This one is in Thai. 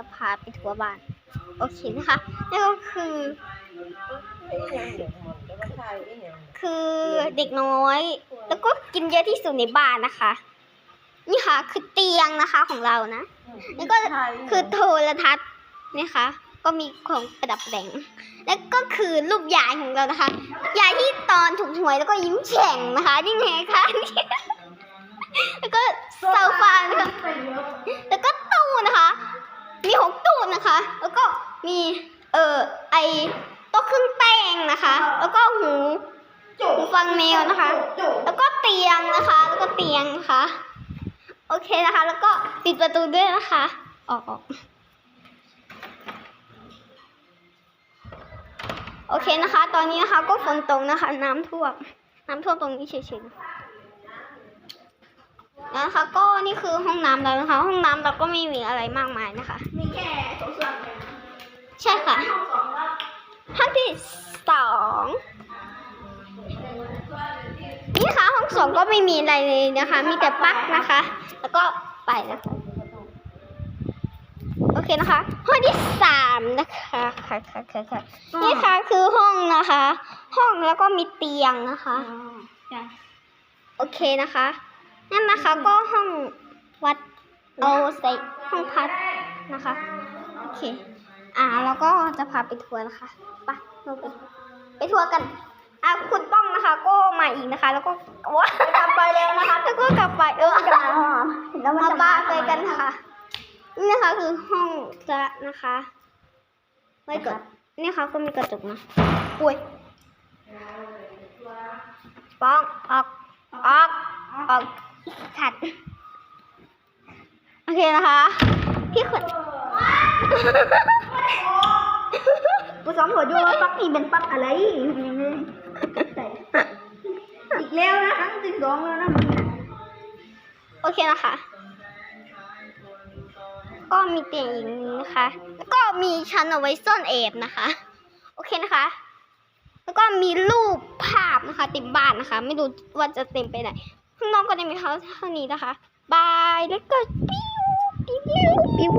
จะพาไปทัวร์บ้าน โอเคนะคะนั่นก็คือ คือเด็กน้อย แล้วก็กินเยอะที่สุดในบ้านนะคะ นี่ค่ะ คือเตียงนะคะของเรานะนี่ก็คือโทรทัศน์นะคะ ก็มีของประดับแต่งแล้วก็คือรูปยายของเรานะคะยายที่ตอนถูกหวยแล้วก็ยิ้มแฉ่งนะคะนี่ไงคะแล้วก็โซฟานะคะแล้ว นะคะ แล้วก็มีเอ่อไอโต๊ะเครื่องแป้งนะคะ แล้วก็หูหูฟังแมวนะคะ แล้วก็เตียงนะคะ แล้วก็เตียงนะคะ โอเคนะคะ แล้วก็ปิดประตูด้วยนะคะ ออกออกโอเคนะคะ ตอนนี้นะคะ ก็ฝนตกนะคะ น้ำท่วมน้ำท่วมตรงนี้เฉยๆนะคะ ก็นี่คือห้องน้ำเรานะคะ ห้องน้ำเราก็ไม่มีอะไรมากมายนะคะมีแค่ สองก็ไม่มีอะไรเลยนะคะ มีแต่ปลั๊กนะคะ แล้วก็ไปนะคะ โอเคนะคะ ห้องที่สามนะคะค่ะค่ะค่ะค่ะนี่ค่ะคือห้องนะคะ ห้องแล้วก็มีเตียงนะคะ โอเคนะคะนั่นนะคะก็ห้องวัดเอาใส่ห้องพักนะคะ โอเค อ่าเราก็จะพาไปทัวร์นะคะ ไปเราไปไปทัวร์กัน อะคุณป้อง นะคะ ก็มาอีกนะคะ แล้วก็ว้ากลับไปแล้วนะคะ แล้วก็กลับไปเออจะมาแล้วเหรอเห็นแล้วมันมาจะบ้าไปกันค่ะ นี่นะคะคือห้องจะนะคะไว้ก่อนนี่ค่ะก็มีกระจกนะอุ้ยป้องออกออกออกขัดโอเคนะคะ พี่ขวดผู้สองหัวดูว่าปักนี่เป็นปักอะไรยังไงใส่อีก แล้วนะครั้งที่สองแล้วนะมึงน่ะโอเคนะคะ ก็มีเตียงอีกนะคะ แล้วก็มีชั้นเอาไว้ซ่อนแอบนะคะ โอเคนะคะ แล้วก็มีรูปภาพนะคะต็มบ้านนะคะ ไม่รู้ว่าจะเต็มไปไหนข้างนอกก็จะมีเขาเท่านี้นะคะ บาย แล้วก็ปิ้วปิ้วปิ้ว